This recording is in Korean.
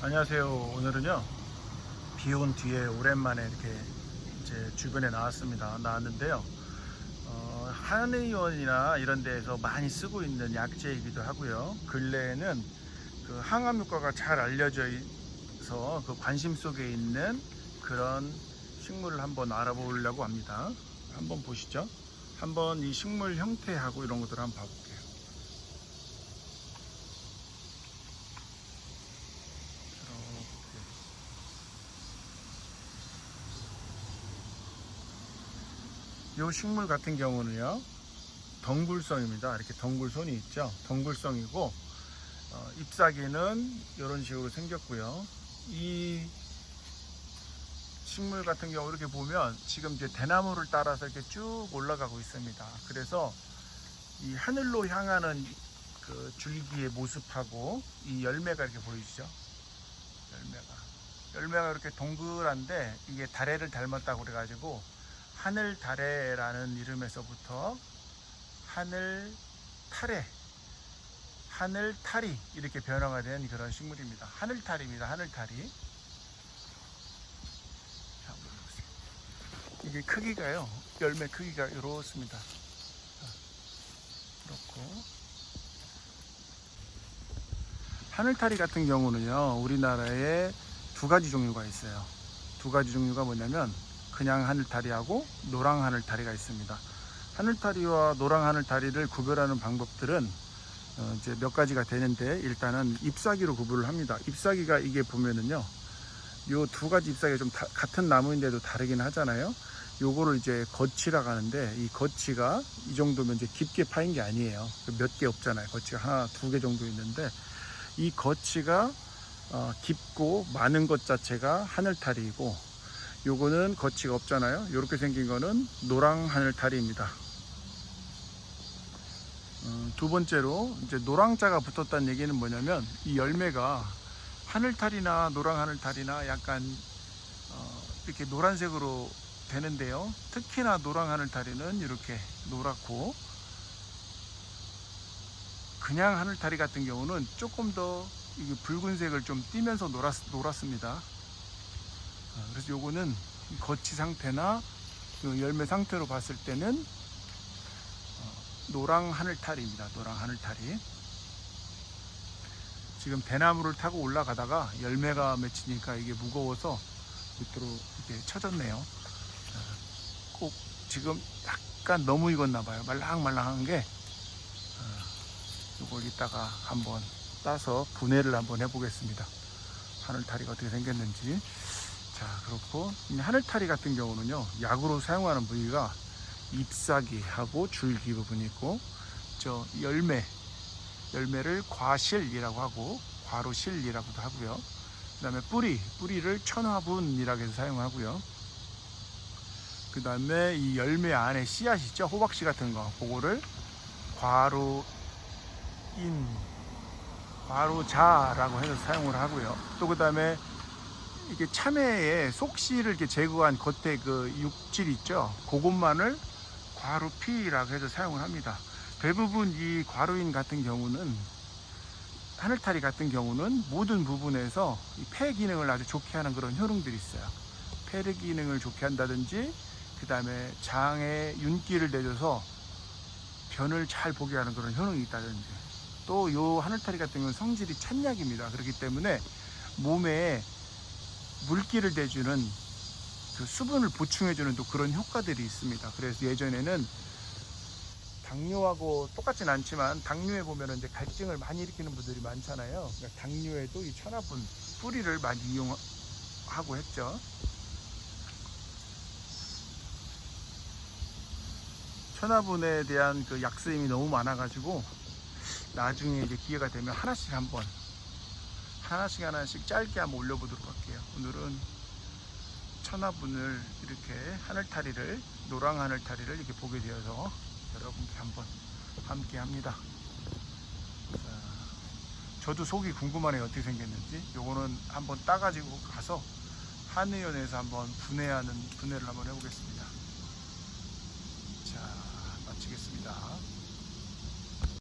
안녕하세요. 오늘은요 비 온 뒤에 오랜만에 이렇게 이제 주변에 나왔습니다. 나왔는데요. 어, 한의원이나 이런 데에서 많이 쓰고 있는 약재이기도 하고요. 근래에는 그 항암 효과가 잘 알려져 있어 그 관심 속에 있는 그런 식물을 한번 알아보려고 합니다. 한번 보시죠. 한번 이 식물 형태하고 이런 것들을 한번 봐볼게요. 이렇게. 이 식물 같은 경우는요 덩굴성입니다. 이렇게 덩굴손이 있죠. 덩굴성이고 어, 잎사귀는 이런 식으로 생겼고요. 이 식물 같은 경우 이렇게 보면 지금 이제 대나무를 따라서 이렇게 쭉 올라가고 있습니다. 그래서 이 하늘로 향하는 그 줄기의 모습하고 이 열매가 이렇게 보이시죠? 열매가. 열매가 이렇게 동글한데 이게 다래를 닮았다고 그래가지고 하늘 다래라는 이름에서부터 하늘 타래 하늘 타리 이렇게 변화가 된 그런 식물입니다. 하늘 타리입니다. 하늘 보세요. 이게 크기가요. 열매 크기가 이렇습니다. 자, 그렇고. 하늘타리 같은 경우는요 우리나라에 두 가지 종류가 있어요. 두 가지 종류가 뭐냐면 그냥 하늘타리하고 노랑 하늘타리가 있습니다. 하늘타리와 노랑 하늘타리를 구별하는 방법들은 어, 이제 몇 가지가 되는데 일단은 잎사귀로 구분을 합니다. 잎사귀가 이게 보면은요 요 두 가지 잎사귀가 좀 다- 같은 나무인데도 다르긴 하잖아요. 요거를 이제 거치라고 하는데 이 거치가 이 정도면 이제 깊게 파인 게 아니에요. 몇 개 없잖아요. 거치가 하나 두 개 정도 있는데 이 거치가 어, 깊고 많은 것 자체가 하늘타리이고 요거는 거치가 없잖아요. 이렇게 생긴 거는 노랑 하늘타리입니다. 어, 두 번째로 이제 노랑자가 붙었다는 얘기는 뭐냐면 이 열매가 하늘타리나 노랑 하늘타리나 약간 어, 이렇게 노란색으로 되는데요. 특히나 노랑 하늘타리는 이렇게 노랗고 그냥 하늘타리 같은 경우는 조금 더 붉은색을 좀 띠면서 노랗, 노랗습니다. 어, 그래서 요거는 이 거치 상태나 그 열매 상태로 봤을 때는 어, 노랑 하늘타리입니다. 노랑 하늘타리. 지금 대나무를 타고 올라가다가 열매가 맺히니까 이게 무거워서 밑으로 이렇게 쳐졌네요. 어, 꼭 지금 약간 너무 익었나 봐요. 말랑말랑한 게 이걸 이따가 한번 따서 분해를 한번 해보겠습니다. 하늘타리가 어떻게 생겼는지. 자, 그렇고 이 하늘타리 같은 경우는요, 약으로 사용하는 부위가 잎사귀하고 줄기 부분이 있고, 저 열매, 열매를 과실이라고 하고, 과로실이라고도 하고요. 그 다음에 뿌리, 뿌리를 천화분이라고 해서 사용하고요. 그 다음에 이 열매 안에 씨앗 있죠? 호박씨 같은 거, 그거를 과로 인 과로자라고 해서 사용을 하고요. 또 그 다음에 이게 참외의 속씨를 이렇게 제거한 겉에 그 육질 있죠. 그것만을 과로피라고 해서 사용을 합니다. 대부분 이 과로인 같은 경우는 하늘타리 같은 경우는 모든 부분에서 이폐 기능을 아주 좋게 하는 그런 효능들이 있어요. 폐 기능을 좋게 한다든지 그 다음에 장에 윤기를 내줘서 변을 잘 보게 하는 그런 효능이 있다든지 또 요 하늘타리 같은 경우는 성질이 찬약입니다. 그렇기 때문에 몸에 물기를 대주는 그 수분을 보충해주는 또 그런 효과들이 있습니다. 그래서 예전에는 당뇨하고 똑같진 않지만 당뇨에 보면 이제 갈증을 많이 일으키는 분들이 많잖아요. 그러니까 당뇨에도 이 천화분 뿌리를 많이 이용하고 했죠. 천화분에 대한 그 약쓰임이 너무 많아가지고 나중에 이제 기회가 되면 하나씩 한번 하나씩 하나씩 짧게 한번 올려보도록 할게요. 오늘은 천화분을 이렇게 하늘타리를 노랑 하늘타리를 이렇게 보게 되어서 여러분께 한번 함께 합니다. 자, 저도 속이 궁금하네요. 어떻게 생겼는지. 요거는 한번 따가지고 가서 한의원에서 한번 분해하는 분해를 한번 해보겠습니다. 자, 마치겠습니다.